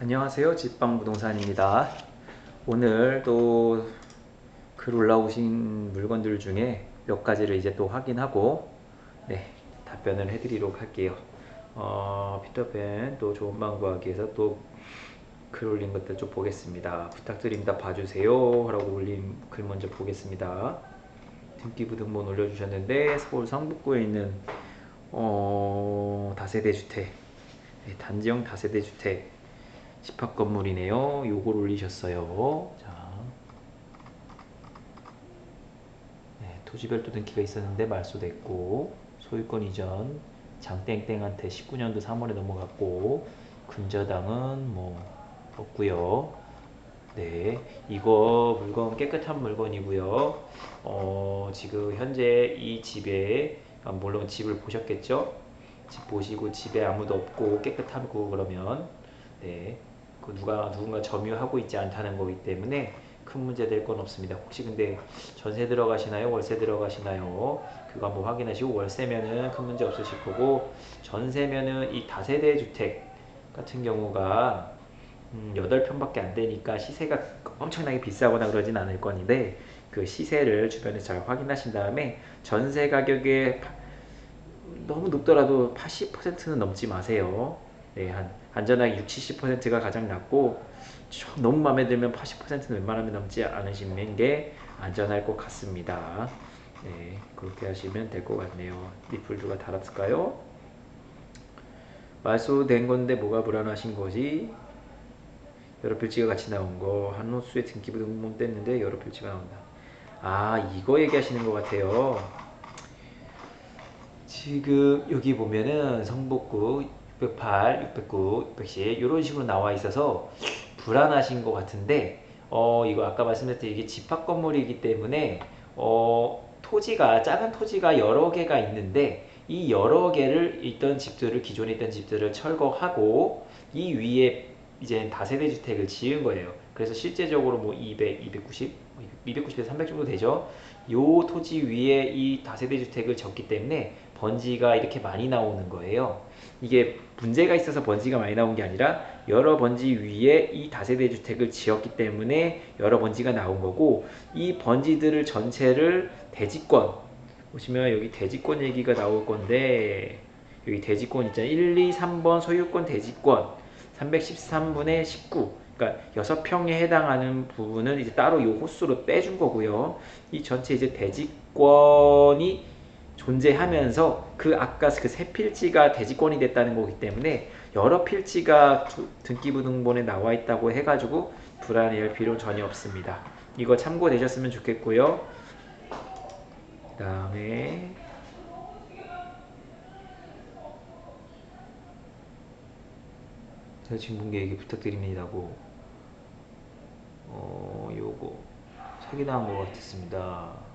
안녕하세요. 집방부동산입니다. 오늘 또 글 올라오신 물건들 중에 몇 가지를 이제 또 확인하고 네, 답변을 해드리도록 할게요. 어, 피터팬 또 좋은 방 구하기 위해서 또 글 올린 것들 좀 보겠습니다. 부탁드립니다. 봐주세요. 라고 올린 글 먼저 보겠습니다. 등기부 등본 올려주셨는데 서울 성북구에 있는 어, 다세대 주택 네, 단지형 다세대 주택 집합 건물이네요. 요걸 올리셨어요. 자. 네, 토지별 도 등기가 있었는데 말소됐고 소유권 이전 장땡땡한테 19년도 3월에 넘어갔고 근저당은 뭐 없고요. 네, 이거 물건 깨끗한 물건이고요. 어, 지금 현재 이 집에 아, 물론 집을 보셨겠죠? 집 보시고 집에 아무도 없고 깨끗하고 그러면 네, 그 누가 누군가 점유하고 있지 않다는 거기 때문에 큰 문제 될 건 없습니다. 혹시 근데 전세 들어가시나요? 월세 들어가시나요? 그거 한번 확인하시고 월세면은 큰 문제 없으실 거고 전세면은 이 다세대 주택 같은 경우가 음, 8평밖에 안 되니까 시세가 엄청나게 비싸거나 그러진 않을 건데 그 시세를 주변에서 잘 확인하신 다음에 전세 가격에 너무 높더라도 80%는 넘지 마세요. 네, 한 안전하게 60, 70%가 가장 낮고 좀 너무 마음에 들면 80%는 웬만하면 넘지 않으시는 게 안전할 것 같습니다. 네, 그렇게 하시면 될 것 같네요. 리플 누가 달았을까요? 말소된 건데 뭐가 불안하신 거지? 여러 필지가 같이 나온 거 한 호수의 등기부 등본 뗐는데 여러 필지가 나온다. 아 이거 얘기하시는 것 같아요. 지금 여기 보면은 성북구 608, 609, 610 이런 식으로 나와 있어서 불안하신 것 같은데 어 이거 아까 말씀드렸듯이 이게 집합 건물이기 때문에 어 토지가 작은 토지가 여러 개가 있는데 이 여러 개를 있던 집들을 기존에 있던 집들을 철거하고 이 위에 이제 다세대 주택을 지은 거예요. 그래서 실제적으로 뭐 200, 290, 290에서 300 정도 되죠. 요 토지 위에 이 다세대 주택을 졌기 때문에 번지가 이렇게 많이 나오는 거예요. 이게 문제가 있어서 번지가 많이 나온 게 아니라 여러 번지 위에 이 다세대 주택을 지었기 때문에 여러 번지가 나온 거고 이 번지들을 전체를 대지권 보시면 여기 대지권 얘기가 나올 건데 여기 대지권 있잖아요. 1, 2, 3번 소유권 대지권 313분의 19 그러니까 6평에 해당하는 부분은 이제 따로 요 호수로 빼준 거고요. 이 전체 이제 대지권이 존재하면서 그 아까 그 세 필지가 대지권이 됐다는 거기 때문에 여러 필지가 등기부 등본에 나와 있다고 해가지고 불안해할 필요 전혀 없습니다. 이거 참고되셨으면 좋겠고요. 그 다음에 여자친분께 얘기 부탁드립니다고 어 요거 사기당한 것 같았습니다.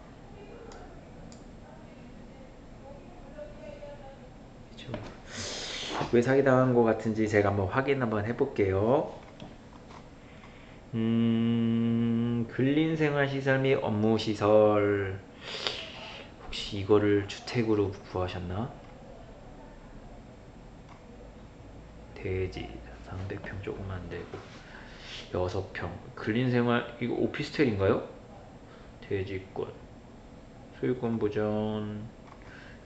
왜 사기당한 것 같은지 제가 한번 확인 한번 해볼게요. 음, 근린생활시설 및 업무시설. 혹시 이거를 주택으로 구하셨나? 대지. 300평 조금 안 되고. 6평. 근린생활 이거 오피스텔인가요? 대지권. 소유권 보전.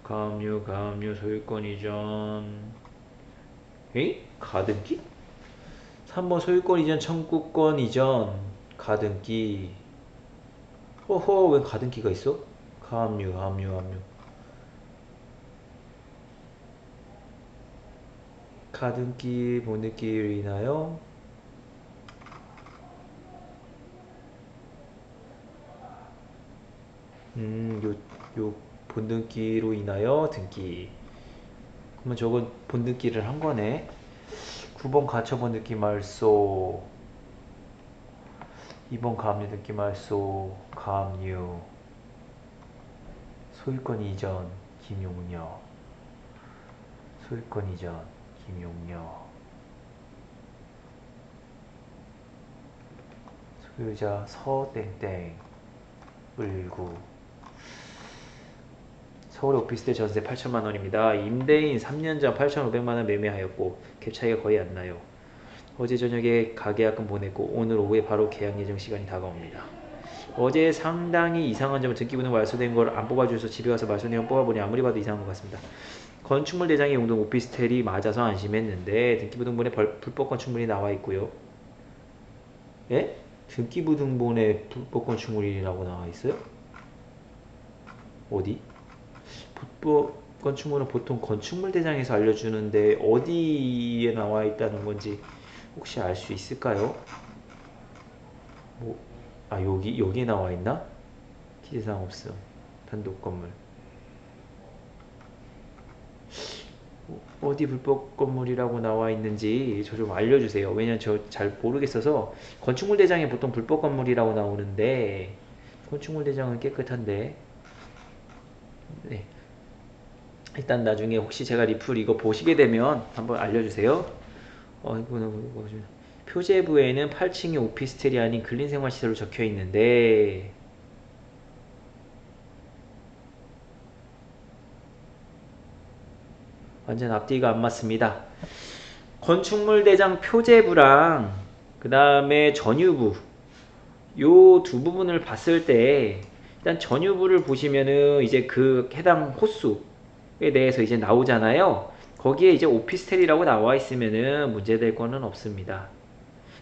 가압류 가압류 소유권 이전 에이? 가등기? 3번 소유권 이전 청구권 이전 가등기 허허 왜 가등기가 있어? 가압류 가압류 가압류 가등기 보내기로 인하여 음, 요, 요 본등기로 인하여 등기 그러면 저건 본등기를 한 거네. 9번 가처 본등기 말소. 2번 가압류 등기 말소. 가압류. 소유권 이전 김용녀. 소유권 이전 김용녀. 소유자 서땡땡 을구 서울 오피스텔 전세 8천만 원입니다. 임대인 3년 전 8,500만 원 매매하였고 갭 차이가 거의 안 나요. 어제 저녁에 가계약금 보냈고 오늘 오후에 바로 계약 예정 시간이 다가옵니다. 어제 상당히 이상한 점을 등기부등 말소된 걸 안 뽑아줘서 집에 와서 말소 내용 뽑아보니 아무리 봐도 이상한 것 같습니다. 건축물 대장의 용도 오피스텔이 맞아서 안심했는데 등기부등본에 벌- 불법 건축물이 나와 있고요. 예? 등기부등본에 불법 건축물이라고 나와 있어요? 어디? 불법 건축물은 보통 건축물 대장에서 알려주는데 어디에 나와 있다는 건지 혹시 알 수 있을까요? 뭐, 아 여기 여기에 나와 있나? 기재사항 없음. 단독 건물. 어, 어디 불법 건물이라고 나와 있는지 저 좀 알려주세요. 왜냐면 저 잘 모르겠어서 건축물 대장에 보통 불법 건물이라고 나오는데 건축물 대장은 깨끗한데 네. 일단 나중에 혹시 제가 리플 이거 보시게 되면 한번 알려주세요. 어, 이거는 이거 좀- 표제부에는 8층이 오피스텔이 아닌 근린생활시설로 적혀 있는데 완전 앞뒤가 안 맞습니다. 건축물 대장 표제부랑 그 다음에 전유부 요 두 부분을 봤을 때 일단 전유부를 보시면은 이제 그 해당 호수 에 대해서 이제 나오잖아요. 거기에 이제 오피스텔이라고 나와 있으면은 문제될 거는 없습니다.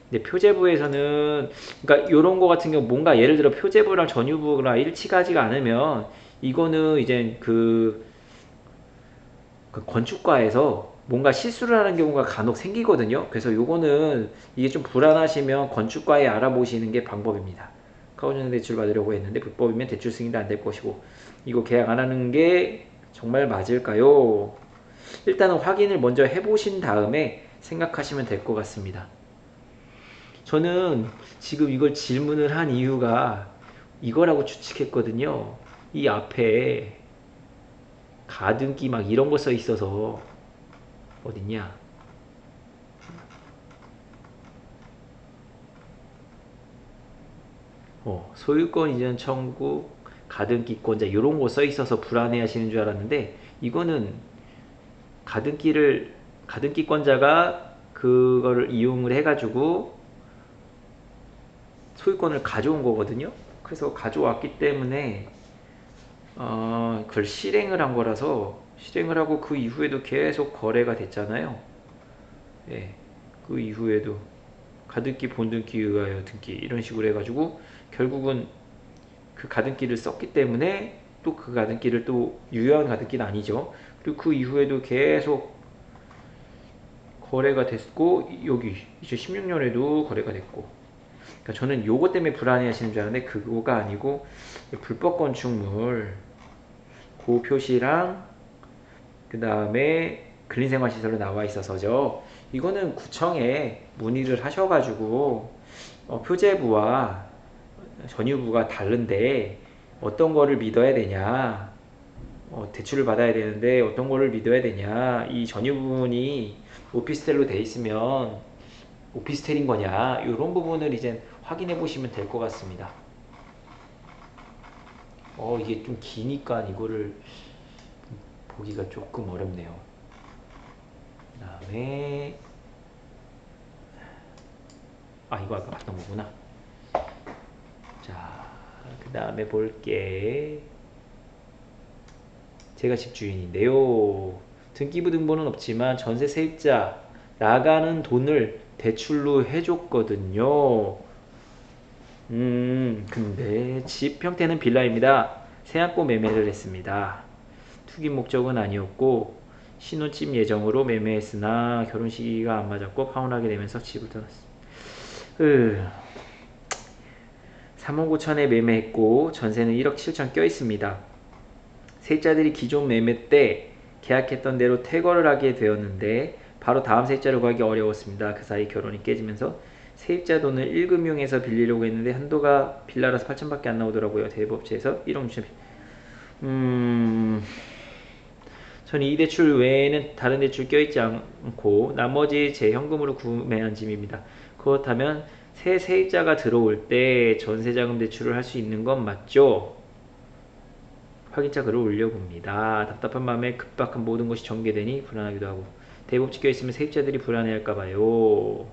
근데 표제부에서는 그러니까 요런 거 같은 경우 뭔가 예를 들어 표제부랑 전유부랑 일치하지가 않으면 이거는 이제 그, 그 건축과에서 뭔가 실수를 하는 경우가 간혹 생기거든요. 그래서 요거는 이게 좀 불안하시면 건축과에 알아보시는 게 방법입니다. 카운팅 대출 받으려고 했는데 불법이면 대출 승인도 안 될 것이고 이거 계약 안 하는 게 정말 맞을까요? 일단은 확인을 먼저 해보신 다음에 생각하시면 될 것 같습니다. 저는 지금 이걸 질문을 한 이유가 이거라고 추측했거든요. 이 앞에 가등기 막 이런 거 써 있어서 어딨냐? 어, 소유권 이전 청구 가등기권자 이런 거 써 있어서 불안해 하시는 줄 알았는데 이거는 가등기를 가등기권자가 그거를 이용을 해 가지고 소유권을 가져온 거거든요. 그래서 가져왔기 때문에 어, 그걸 실행을 한 거라서 실행을 하고 그 이후에도 계속 거래가 됐잖아요. 예, 그 이후에도 가등기 본등기 의하여 등기 이런 식으로 해가지고 결국은 그 가등기를 썼기 때문에 또 그 가등기를 또 유효한 가등기는 아니죠. 그리고 그 이후에도 계속 거래가 됐고 여기 2016년에도 거래가 됐고 그러니까 저는 요거 때문에 불안해 하시는 줄 알았는데 그거가 아니고 불법 건축물 고 표시랑 그 다음에 근린생활시설로 나와 있어서죠. 이거는 구청에 문의를 하셔가지고 어, 표제부와 전유부가 다른데 어떤 거를 믿어야 되냐 어, 대출을 받아야 되는데 어떤 거를 믿어야 되냐 이 전유부분이 오피스텔로 돼 있으면 오피스텔인 거냐 이런 부분을 이제 확인해 보시면 될 것 같습니다. 어 이게 좀 기니까 이거를 보기가 조금 어렵네요. 그 다음에 아 이거 아까 봤던 거구나. 자, 그 다음에 볼게. 제가 집주인인데요. 등기부 등본은 없지만 전세 세입자 나가는 돈을 대출로 해줬거든요. 음, 근데 집 형태는 빌라입니다. 세안고 매매를 했습니다. 투기 목적은 아니었고 신혼집 예정으로 매매했으나 결혼 시기가 안 맞았고 파혼하게 되면서 집을 떠났습니다. 으, 3억 5천에 매매했고 전세는 1억 7천 껴 있습니다. 세입자들이 기존 매매 때 계약했던 대로 퇴거를 하게 되었는데 바로 다음 세입자를 구하기 어려웠습니다. 그 사이 결혼이 깨지면서 세입자 돈을 1금융에서 빌리려고 했는데 한도가 빌라라서 8천밖에 안 나오더라고요. 대법원에서 1억 6천 음... 저는 이 대출 외에는 다른 대출 껴있지 않고 나머지 제 현금으로 구매한 집입니다. 그렇다면 새 세입자가 들어올 때 전세자금 대출을 할 수 있는 건 맞죠? 확인차 글을 올려봅니다. 답답한 마음에 급박한 모든 것이 전개되니 불안하기도 하고 대법직 껴있으면 세입자들이 불안해할까봐요.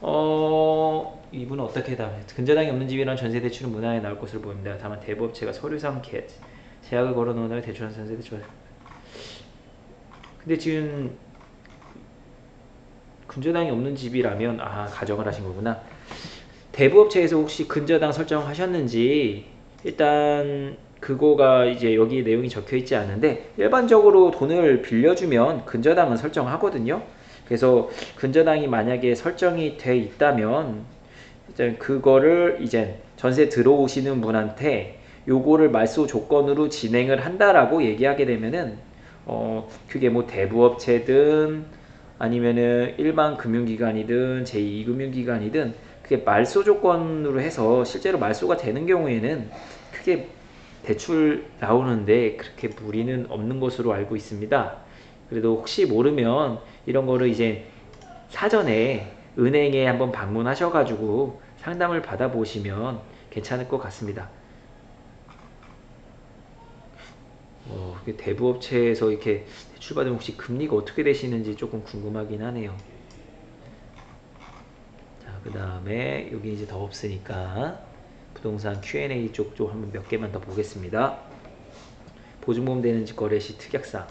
어, 이분은 어떻게 답해? 근저당이 없는 집이란 전세 대출은 무난하게 나올 것으로 보입니다. 다만 대부업체가 서류상 개, 제약을 걸어놓은 대출한 전세 대출. 근데 지금 근저당이 없는 집이라면 아 가정을 하신 거구나. 대부업체에서 혹시 근저당 설정하셨는지 일단 그거가 이제 여기 내용이 적혀 있지 않은데 일반적으로 돈을 빌려주면 근저당은 설정하거든요. 그래서 근저당이 만약에 설정이 돼 있다면 이제 그거를 이제 전세 들어오시는 분한테 요거를 말소 조건으로 진행을 한다라고 얘기하게 되면은 어 그게 뭐 대부업체든 아니면은 일반 금융기관이든 제2금융기관이든 그게 말소 조건으로 해서 실제로 말소가 되는 경우에는 크게 대출 나오는데 그렇게 무리는 없는 것으로 알고 있습니다. 그래도 혹시 모르면 이런 거를 이제 사전에 은행에 한번 방문하셔가지고 상담을 받아보시면 괜찮을 것 같습니다. 어, 대부업체에서 이렇게 대출받으면 혹시 금리가 어떻게 되시는지 조금 궁금하긴 하네요. 자, 그 다음에 여기 이제 더 없으니까 부동산 Q&A 쪽좀 한번 몇 개만 더 보겠습니다. 보증보험 되는 집 거래 시 특약사항.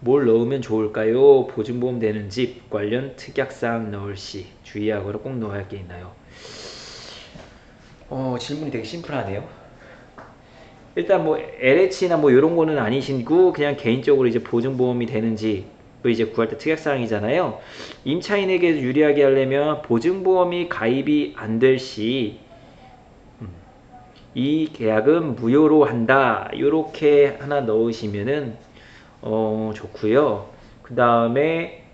뭘 넣으면 좋을까요? 보증보험 되는 집 관련 특약사항 넣을 시 주의하거나 꼭 넣어야 할 게 있나요? 어, 질문이 되게 심플하네요. 일단 뭐 LH나 뭐 이런 거는 아니시고 그냥 개인적으로 이제 보증보험이 되는지 또 이제 구할 때 특약사항이잖아요. 임차인에게 유리하게 하려면 보증보험이 가입이 안 될 시 이 계약은 무효로 한다. 이렇게 하나 넣으시면은 어, 좋고요. 그 다음에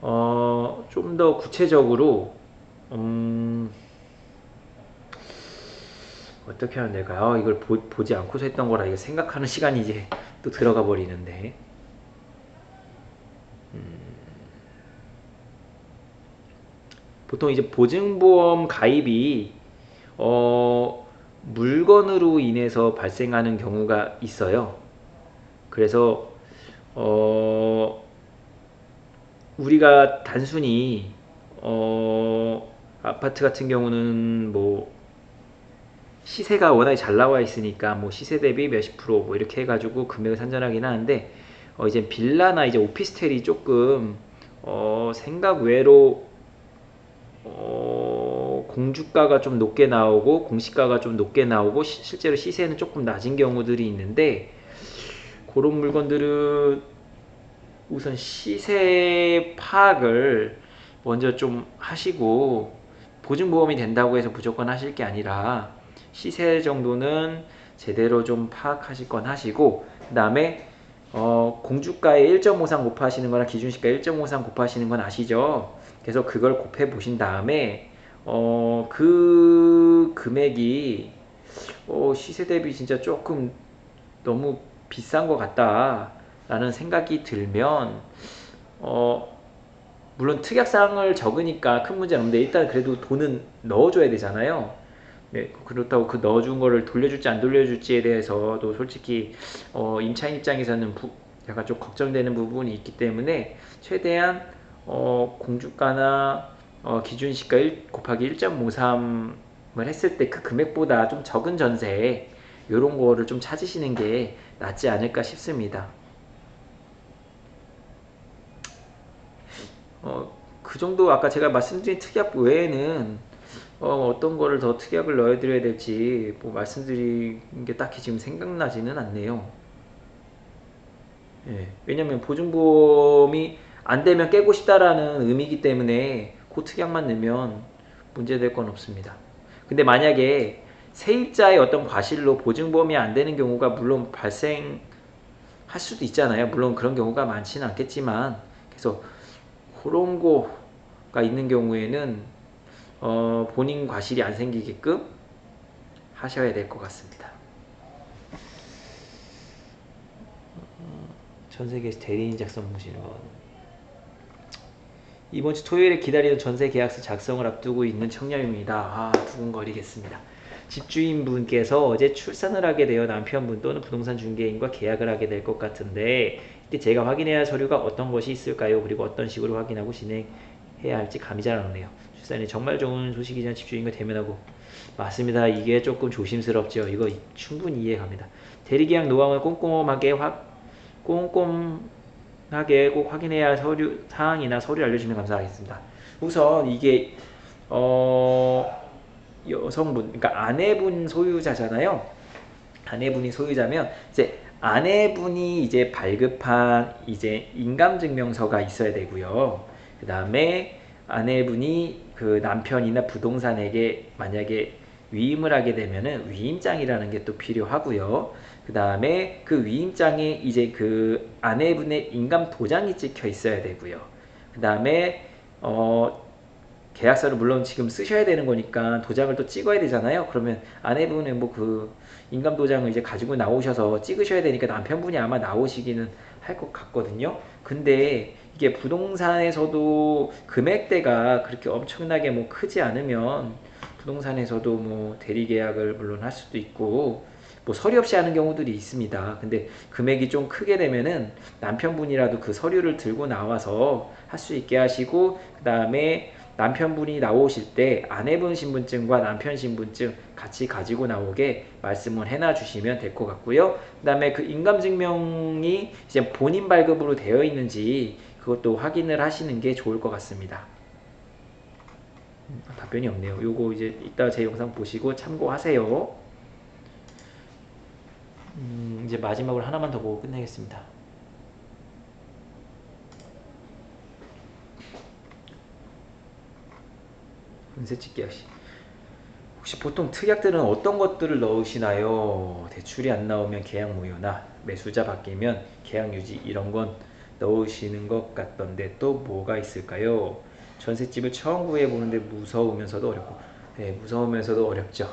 어, 좀 더 구체적으로 음, 어떻게 하면 될까요? 아, 이걸 보, 보지 않고서 했던 거라 이거 생각하는 시간이 이제 또 들어가 버리는데 음, 보통 이제 보증보험 가입이 어, 물건으로 인해서 발생하는 경우가 있어요. 그래서 어, 우리가 단순히 어, 아파트 같은 경우는 뭐 시세가 워낙에 잘 나와 있으니까 뭐 시세 대비 몇십 프로 뭐 이렇게 해가지고 금액을 산정하긴 하는데 어 이제 빌라나 이제 오피스텔이 조금 어 생각 외로 어 공주가가 좀 높게 나오고 공시가가 좀 높게 나오고 시, 실제로 시세는 조금 낮은 경우들이 있는데 그런 물건들은 우선 시세 파악을 먼저 좀 하시고 보증보험이 된다고 해서 무조건 하실 게 아니라 시세 정도는 제대로 좀 파악하실 건 하시고 그 다음에 어, 공주가에 1.53 곱하시는 거나 기준시가 1.53 곱하시는 건 아시죠? 그래서 그걸 곱해 보신 다음에 어, 그 금액이 어, 시세 대비 진짜 조금 너무 비싼 것 같다 라는 생각이 들면 어, 물론 특약사항을 적으니까 큰 문제는 없는데 일단 그래도 돈은 넣어줘야 되잖아요. 네, 그렇다고 그 넣어준 거를 돌려줄지 안 돌려줄지에 대해서도 솔직히 어, 임차인 입장에서는 부, 약간 좀 걱정되는 부분이 있기 때문에 최대한 어, 공주가나 어, 기준시가 1 곱하기 1.53을 했을 때 그 금액보다 좀 적은 전세 이런 거를 좀 찾으시는 게 낫지 않을까 싶습니다. 어, 그 정도 아까 제가 말씀드린 특약 외에는 어, 떤 거를 더 특약을 넣어드려야 될지 뭐 말씀드린 게 딱히 지금 생각나지는 않네요. 예, 왜냐면 보증보험이 안 되면 깨고 싶다라는 의미이기 때문에 그 특약만 넣으면 문제될 건 없습니다. 근데 만약에 세입자의 어떤 과실로 보증보험이 안 되는 경우가 물론 발생할 수도 있잖아요. 물론 그런 경우가 많지는 않겠지만 그래서 그런 거가 있는 경우에는 어, 본인 과실이 안 생기게끔 하셔야 될 것 같습니다. 전 세계에서 대리인 작성 모시는 건 이번 주 토요일에 기다리던 전세 계약서 작성을 앞두고 있는 청년입니다. 아, 두근거리겠습니다. 집주인분께서 어제 출산을 하게 되어 남편분 또는 부동산 중개인과 계약을 하게 될 것 같은데 근데 제가 확인해야 할 서류가 어떤 것이 있을까요? 그리고 어떤 식으로 확인하고 진행해야 할지 감이 잘 안 오네요. 출산이 정말 좋은 소식이지만 집주인과 대면하고 맞습니다. 이게 조금 조심스럽죠. 이거 충분히 이해갑니다. 대리계약 노항을 꼼꼼하게 확 꼼꼼하게 꼭 확인해야 할 서류 사항이나 서류 알려주시면 감사하겠습니다. 우선 이게 어 여성분 그러니까 아내분 소유자잖아요. 아내분이 소유자면 이제 아내분이 이제 발급한 이제 인감증명서가 있어야 되고요. 그 다음에 아내분이 그 남편이나 부동산에게 만약에 위임을 하게 되면은 위임장이라는 게 또 필요하고요. 그 다음에 그 위임장에 이제 그 아내분의 인감 도장이 찍혀 있어야 되고요. 그 다음에 어 계약서를 물론 지금 쓰셔야 되는 거니까 도장을 또 찍어야 되잖아요. 그러면 아내분은 뭐 그 인감 도장을 이제 가지고 나오셔서 찍으셔야 되니까 남편분이 아마 나오시기는 할 것 같거든요. 근데 이게 부동산에서도 금액대가 그렇게 엄청나게 뭐 크지 않으면 부동산에서도 뭐 대리 계약을 물론 할 수도 있고 뭐 서류 없이 하는 경우들이 있습니다. 근데 금액이 좀 크게 되면은 남편분이라도 그 서류를 들고 나와서 할 수 있게 하시고 그 다음에 남편분이 나오실 때 아내분 신분증과 남편 신분증 같이 가지고 나오게 말씀을 해놔 주시면 될 것 같고요. 그 다음에 그 인감증명이 이제 본인 발급으로 되어 있는지 그것도 확인을 하시는 게 좋을 것 같습니다. 음, 답변이 없네요. 요거 이제 이따 제 영상 보시고 참고하세요. 음, 이제 마지막으로 하나만 더 보고 끝내겠습니다. 은세치 계약시. 혹시 보통 특약들은 어떤 것들을 넣으시나요? 대출이 안 나오면 계약 무효나 매수자 바뀌면 계약 유지 이런 건 넣으시는 것 같던데 또 뭐가 있을까요? 전셋집을 처음 구해 보는데 무서우면서도 어렵고 네, 무서우면서도 어렵죠.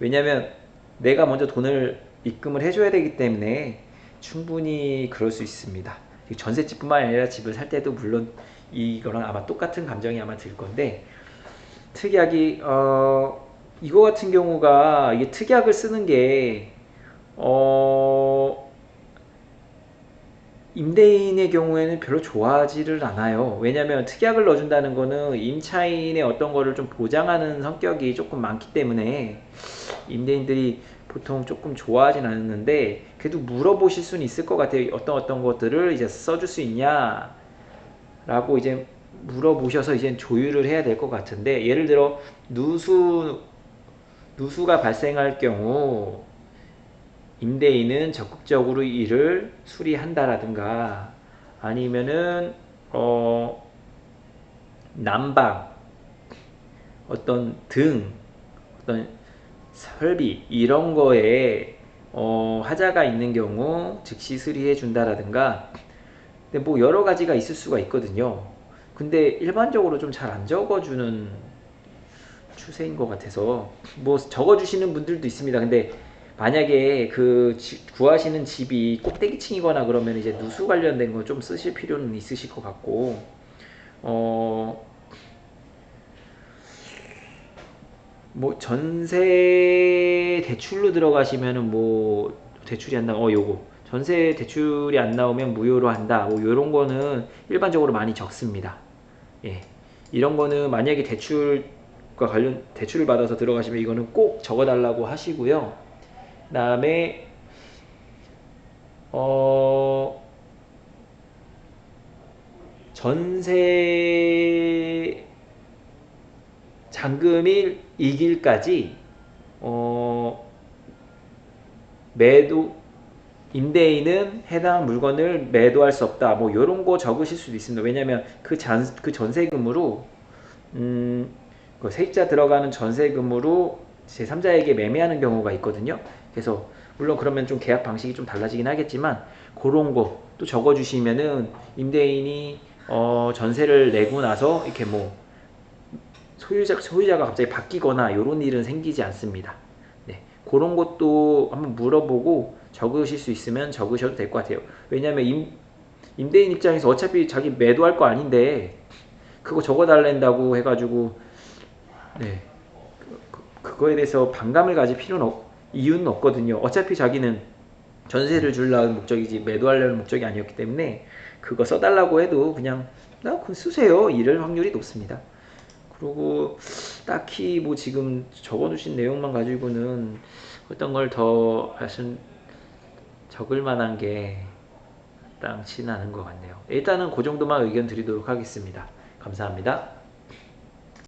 왜냐하면 내가 먼저 돈을 입금을 해줘야 되기 때문에 충분히 그럴 수 있습니다. 전셋집뿐만 아니라 집을 살 때도 물론 이거랑 아마 똑같은 감정이 아마 들 건데 특약이 어 이거 같은 경우가 이게 특약을 쓰는 게 어 임대인의 경우에는 별로 좋아하지를 않아요. 왜냐하면 특약을 넣어준다는 거는 임차인의 어떤 거를 좀 보장하는 성격이 조금 많기 때문에 임대인들이 보통 조금 좋아하진 않는데 그래도 물어보실 수는 있을 것 같아요. 어떤 어떤 것들을 이제 써줄 수 있냐 라고 이제 물어보셔서 이제 조율을 해야 될 것 같은데 예를 들어 누수 누수가 발생할 경우 임대인은 적극적으로 이를 수리한다라든가 아니면은 어 난방 어떤 등 어떤 설비 이런 거에 어 하자가 있는 경우 즉시 수리해 준다라든가 근데 뭐 여러 가지가 있을 수가 있거든요. 근데 일반적으로 좀 잘 안 적어주는 추세인 것 같아서 뭐 적어주시는 분들도 있습니다. 근데 만약에 그 지, 구하시는 집이 꼭대기층이거나 그러면 이제 누수 관련된 거 좀 쓰실 필요는 있으실 것 같고 어. 뭐 전세 대출로 들어가시면은 뭐 대출이 안 나, 어 요거 전세 대출이 안 나오면 무효로 한다. 뭐 요런 거는 일반적으로 많이 적습니다. 예, 이런 거는 만약에 대출과 관련 대출을 받아서 들어가시면 이거는 꼭 적어 달라고 하시고요. 다음에 어 전세 잔금일 이길까지 어 매도 임대인은 해당 물건을 매도할 수 없다. 뭐 이런 거 적으실 수도 있습니다. 왜냐하면 그, 잔, 그 전세금으로 음, 그 세입자 들어가는 전세금으로 제3자에게 매매하는 경우가 있거든요. 그래서 물론 그러면 좀 계약 방식이 좀 달라지긴 하겠지만 그런 거 또 적어주시면은 임대인이 어 전세를 내고 나서 이렇게 뭐 소유자 소유자가 갑자기 바뀌거나 이런 일은 생기지 않습니다. 네, 그런 것도 한번 물어보고 적으실 수 있으면 적으셔도 될 것 같아요. 왜냐하면 임, 임대인 입장에서 어차피 자기 매도할 거 아닌데 그거 적어달랜다고 해가지고 네 그, 거에 대해서 반감을 가질 필요는 없, 이유는 없거든요. 어차피 자기는 전세를 주려는 목적이지 매도하려는 목적이 아니었기 때문에 그거 써달라고 해도 그냥 나 그거 쓰세요 이럴 확률이 높습니다. 그리고 딱히 뭐 지금 적어주신 내용만 가지고는 어떤 걸 더 말씀 적을 만한 게 마땅치는 않은 것 같네요. 일단은 그 정도만 의견 드리도록 하겠습니다. 감사합니다.